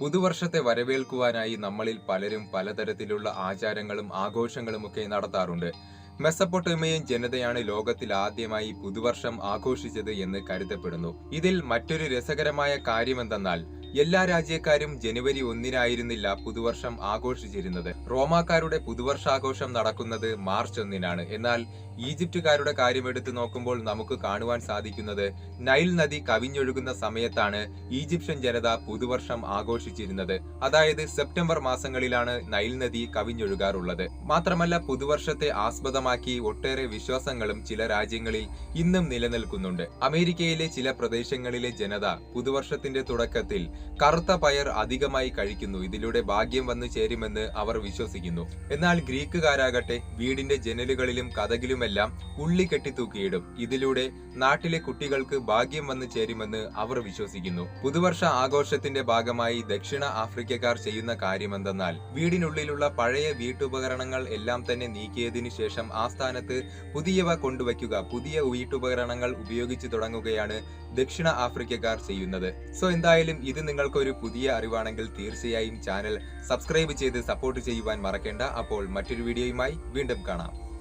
പുതുവർഷത്തെ വരവേൽക്കുവാനായി നമ്മളിൽ പലരും പലതരത്തിലുള്ള ആചാരങ്ങളും ആഘോഷങ്ങളും ഒക്കെ നടത്താറുണ്ട്. മെസ്സപ്പൊട്ടേമിയൻ ജനതയാണ് ലോകത്തിൽ ആദ്യമായി പുതുവർഷം ആഘോഷിച്ചത് എന്ന് കരുതപ്പെടുന്നു. ഇതിൽ മറ്റൊരു രസകരമായ കാര്യമെന്തെന്നാൽ എല്ലാ രാജ്യക്കാരും ജനുവരി ഒന്നിനായിരുന്നില്ല പുതുവർഷം ആഘോഷിച്ചിരുന്നത്. റോമാക്കാരുടെ പുതുവർഷാഘോഷം നടക്കുന്നത് മാർച്ച് ഒന്നിനാണ്. എന്നാൽ ഈജിപ്തുകാരുടെ കാര്യം എടുത്തു നോക്കുമ്പോൾ നമുക്ക് കാണുവാൻ സാധിക്കുന്നത് നൈൽ നദി കവിഞ്ഞൊഴുകുന്ന സമയത്താണ് ഈജിപ്ഷ്യൻ ജനത പുതുവർഷം ആഘോഷിച്ചിരുന്നത്. അതായത് സെപ്റ്റംബർ മാസങ്ങളിലാണ് നൈൽ നദി കവിഞ്ഞൊഴുകാറുള്ളത്. മാത്രമല്ല പുതുവർഷത്തെ ആസ്പദമാക്കി ഒട്ടേറെ വിശ്വാസങ്ങളും ചില രാജ്യങ്ങളിൽ ഇന്നും നിലനിൽക്കുന്നുണ്ട്. അമേരിക്കയിലെ ചില പ്രദേശങ്ങളിലെ ജനത പുതുവർഷത്തിന്റെ തുടക്കത്തിൽ കറുത്ത പയർ അധികമായി കഴിക്കുന്നു. ഇതിലൂടെ ഭാഗ്യം വന്നു ചേരുമെന്ന് അവർ വിശ്വസിക്കുന്നു. എന്നാൽ ഗ്രീക്കുകാരാകട്ടെ വീടിന്റെ ജനലുകളിലും കഥകിലുമെല്ലാം ഉള്ളി കെട്ടിത്തൂക്കിയിടും. ഇതിലൂടെ നാട്ടിലെ കുട്ടികൾക്ക് ഭാഗ്യം വന്നു ചേരുമെന്ന് അവർ വിശ്വസിക്കുന്നു. പുതുവർഷ ആഘോഷത്തിന്റെ ഭാഗമായി ദക്ഷിണ ആഫ്രിക്കക്കാർ ചെയ്യുന്ന കാര്യമെന്തെന്നാൽ വീടിനുള്ളിലുള്ള പഴയ വീട്ടുപകരണങ്ങൾ എല്ലാം തന്നെ നീക്കിയതിനു ശേഷം ആ സ്ഥാനത്ത് പുതിയവ കൊണ്ടുവയ്ക്കുക പുതിയ വീട്ടുപകരണങ്ങൾ ഉപയോഗിച്ചു തുടങ്ങുകയാണ് ദക്ഷിണ ആഫ്രിക്കക്കാർ ചെയ്യുന്നത്. സോ എന്തായാലും ഇത് നിങ്ങൾക്കൊരു പുതിയ അറിവാണെങ്കിൽ തീർച്ചയായും ചാനൽ സബ്സ്ക്രൈബ് ചെയ്ത് സപ്പോർട്ട് ചെയ്യുവാൻ മറക്കേണ്ട. അപ്പോൾ മറ്റൊരു വീഡിയോയുമായി വീണ്ടും കാണാം.